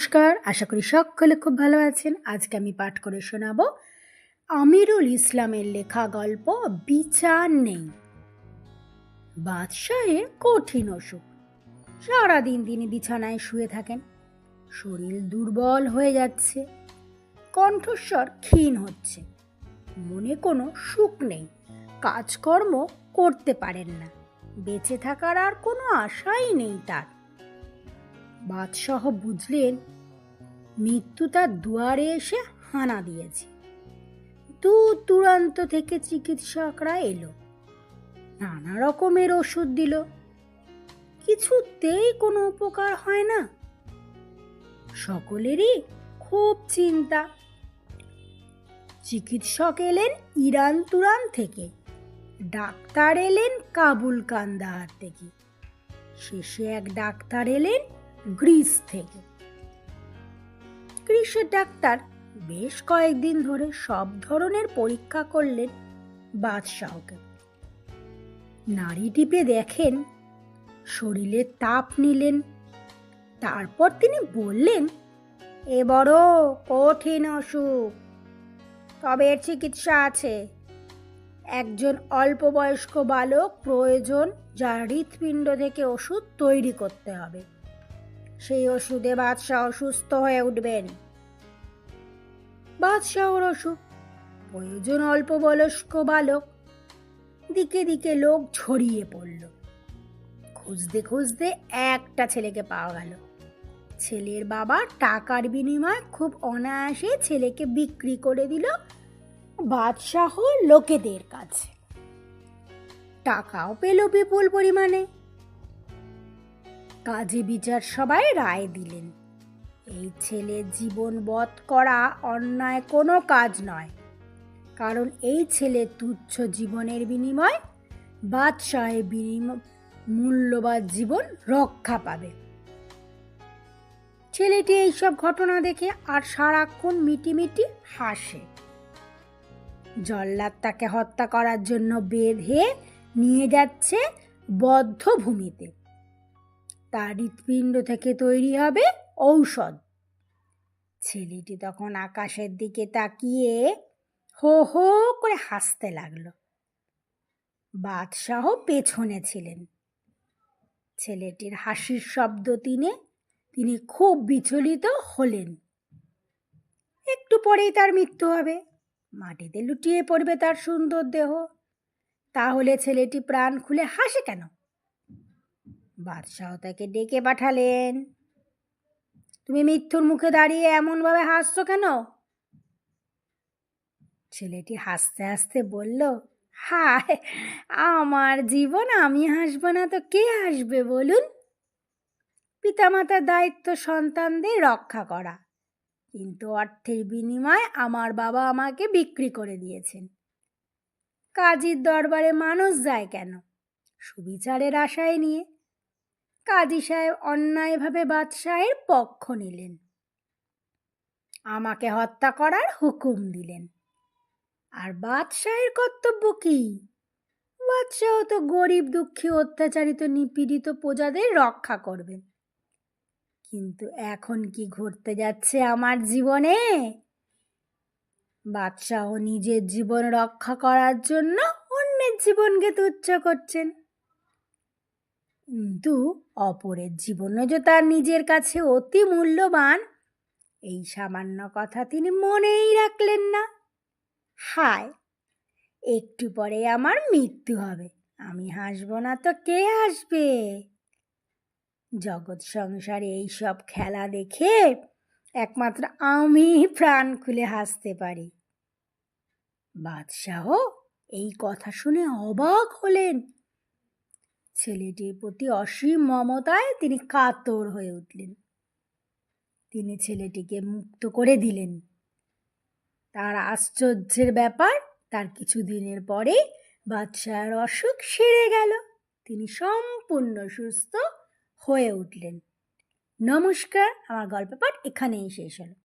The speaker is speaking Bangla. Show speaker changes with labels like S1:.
S1: নমস্কার, আশা করি সকলে খুব ভালো আছেন। আজকে আমি পাঠ করে শোনাবো আমিরুল ইসলামের লেখা গল্প বিচার নেই। বাদশাহের কঠিন অসুখ। সারাদিন তিনি বিছানায় শুয়ে থাকেন। শরীর দুর্বল হয়ে যাচ্ছে। কণ্ঠস্বর ক্ষীণ হচ্ছে। মনে কোনো সুখ নেই। কাজকর্ম করতে পারেন না। বেঁচে থাকার আর কোনো আশাই নেই তার। বাদশাহ বুঝলেন, মৃত্যু তার দুয়ারে এসে হানা দিয়েছে। দূর দূরান্ত থেকে চিকিৎসকরা এলো, নানা রকমের ওষুধ দিল। কিছুতেই কোনো উপকার হয় না। সকলেরই খুব চিন্তা। চিকিৎসক এলেন ইরান তুরান থেকে, ডাক্তার এলেন কাবুল কান্দাহার থেকে। শেষে এক ডাক্তার এলেন গ্রিস থেকে। গ্রিসের ডাক্তার বেশ কয়েকদিন ধরে সব ধরনের পরীক্ষা করলেন বাদশাহকে। নারী টিপে দেখেন, শরীরে তাপ নিলেন, তারপর তিনি বললেন, এ বড় কঠিন অসুখ। তবে এর চিকিৎসা আছে। একজন অল্প বয়স্ক বালক প্রয়োজন যার হৃৎপিণ্ড থেকে ওষুধ তৈরি করতে হবে। সেই ওষুধে বাদশাহ অসুস্থ হয়ে উঠবেন। বাদশাহর অসুখ প্রয়োজন অল্প বয়স্ক বালক। দিকে দিকে লোক ছড়িয়ে পড়ল। খুঁজতে খুঁজতে একটা ছেলেকে পাওয়া গেল। ছেলের বাবা টাকার বিনিময়ে খুব অনায়াসে ছেলেকে বিক্রি করে দিল বাদশাহ লোকেদের কাছে। টাকাও পেল বিপুল পরিমাণে। কাজী বিচার সবাই রায় দিলেন। এই ছেলে জীবন বধ করা অন্যায় কোনো কাজ নয়। কারণ এই ছেলে তুচ্ছ জীবনের বিনিময় বাদশাহের বিনিময় মূল্যবান জীবন রক্ষা পাবে। ছেলেটি এইসব ঘটনা দেখে আর সারাক্ষণ মিটিমিটি হাসে। জল্লাদ তাকে হত্যা করার জন্য বেঁধে নিয়ে যাচ্ছে বদ্ধ তার হৃৎপিণ্ড থেকে তৈরি হবে ঔষধ। ছেলেটি তখন আকাশের দিকে তাকিয়ে হো হো করে হাসতে লাগল। বাদশাহ পেছনে ছিলেন। ছেলেটির হাসির শব্দ তিনে তিনি খুব বিচলিত হলেন। একটু পরেই তার মৃত্যু হবে। মাটিতে লুটিয়ে পড়বে তার সুন্দর দেহ। তাহলে ছেলেটি প্রাণ খুলে হাসে কেন? বাদশাহ তাকে ডেকে পাঠালেন। তুমি মৃত্যুর মুখে দাঁড়িয়ে এমনভাবে হাসছো কেন? ছেলেটি হাসতে হাসতে বলল, হায়, আমার জীবন আমি হাসবো না তো কে হাসবে বলুন? পিতামাতার দায়িত্ব সন্তানদের রক্ষা করা। কিন্তু অর্থের বিনিময়ে আমার বাবা আমাকে বিক্রি করে দিয়েছেন। কাজীর দরবারে মানুষ যায় কেন? সুবিচারের আশায় নিয়ে কাজী সাহেব অন্যায়ভাবে বাদশাহের পক্ষ নিলেন। আমাকে হত্যা করার হুকুম দিলেন। আর বাদশাহের কর্তব্য কি? বাদশাহ তো গরিব দুঃখী অত্যাচারিত নিপীড়িত প্রজাদের রক্ষা করবেন। কিন্তু এখন কি ঘটতে যাচ্ছে আমার জীবনে? বাদশাহ নিজের জীবন রক্ষা করার জন্য অন্যের জীবনকে তুচ্ছ করছেন। কিন্তু অপরের জীবনও যে তার নিজের কাছে অতি মূল্যবান। এই সামান্য কথা তিনি মনেই রাখলেন না। হায়, একটু পরে আমার মৃত্যু হবে, আমি হাসব না তো কে হাসবে? জগৎ সংসারে এইসব খেলা দেখে একমাত্র আমি প্রাণ খুলে হাসতে পারি। বাদশাহ এই কথা শুনে অবাক হলেন। ছেলেটির প্রতি অসীম মমতায় তিনি কাতর হয়ে উঠলেন। তিনি ছেলেটিকে মুক্ত করে দিলেন। তার আশ্চর্যের ব্যাপার, তার কিছুদিনের পরে বাদশাহের অসুখ সেরে গেল। তিনি সম্পূর্ণ সুস্থ হয়ে উঠলেন। নমস্কার, আমার গল্প পাঠ এখানেই শেষ হলো।